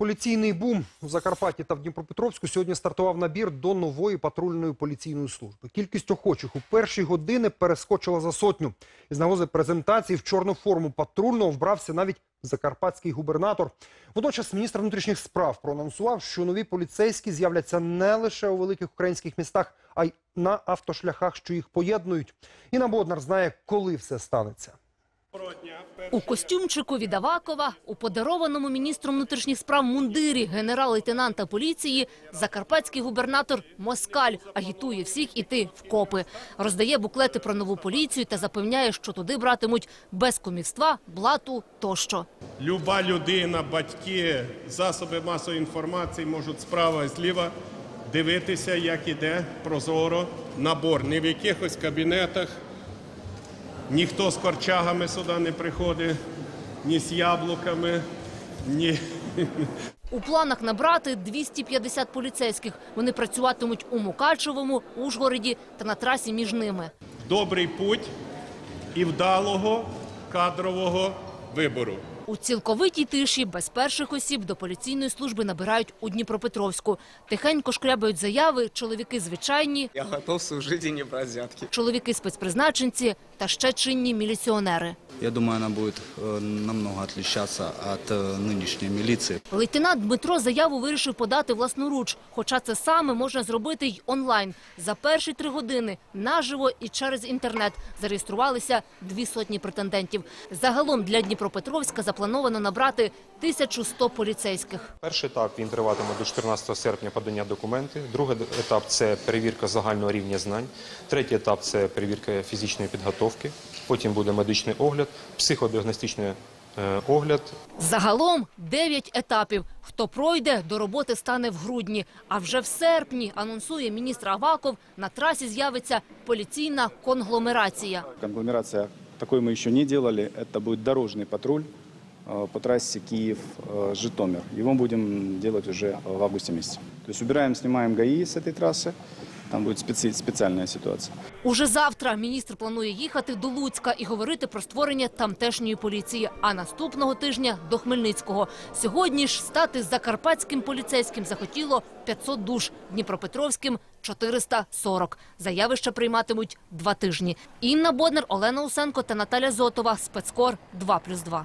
Поліційний бум у Закарпатті та в Дніпропетровську сьогодні стартував набір до нової патрульної поліційної служби. Кількість охочих у перші години перескочила за сотню. Із нагози презентації в чорну форму патрульного вбрався навіть закарпатський губернатор. Водночас міністр внутрішніх справ проанонсував, що нові поліцейські з'являться не лише у великих українських містах, а й на автошляхах, що їх поєднують. Інна Боднар знає, коли все станеться. У костюмчику від Авакова, у подарованому міністром внутрішніх справ мундирі генерал-лейтенанта поліції, закарпатський губернатор Москаль агітує всіх іти в копи. Роздає буклети про нову поліцію та запевняє, що туди братимуть без комівства, блату тощо. Люба людина, батьки, засоби масової інформації можуть справа і зліва дивитися, як іде прозоро набор. Не в якихось кабінетах, ніхто з корчагами сюди не приходить, ні з яблуками, ні. У планах набрати 250 поліцейських. Вони працюватимуть у Мукачевому, Ужгороді та на трасі між ними. Добрий путь і вдалого кадрового вибору. У цілковитій тиші без перших осіб до поліційної служби набирають у Дніпропетровську. Тихенько шкрябають заяви чоловіки звичайні, Я готов служить и не брать взятки. чоловіки спецпризначенці та ще чинні міліціонери. Я думаю, она будет э, намного отличаться от э, нынешней милиции. Лейтенант Дмитро заяву вирішив подати власноруч, хоча це саме можна зробити й онлайн. За перші три години наживо і через інтернет зареєструвалися дві сотні претендентів. Загалом для Дніпропетровська заплановано набрати 1100 поліцейських. Перший етап він триватиме до 14 серпня подання документів. Другий етап це перевірка загального рівня знань. Третій етап це перевірка фізичної підготовки. Потім буде медичний огляд, психодіагностичний е, огляд. Загалом 9 етапів. Хто пройде, до роботи стане в грудні. А вже в серпні, анонсує міністр Аваков, на трасі з'явиться поліційна конгломерація. Конгломерация такой мы еще не делали. Это будет дорожный патруль э, по трассе Киев-Житомир. Его будем делать уже в августе месяце. То есть убираем, снимаем ГАИ с этой трассы. Там будет специ- специальная ситуация. Уже завтра міністр планує їхати до Луцька і говорити про створення тамтешньої поліції. А наступного тижня до Хмельницького. Сьогодні ж стати закарпатським поліцейським захотіло 500 душ, Дніпропетровським 440. Заяви ще прийматимуть два тижні. Інна Боднер, Олена Усенко та Наталя Зотова. Спецкор 2+,2.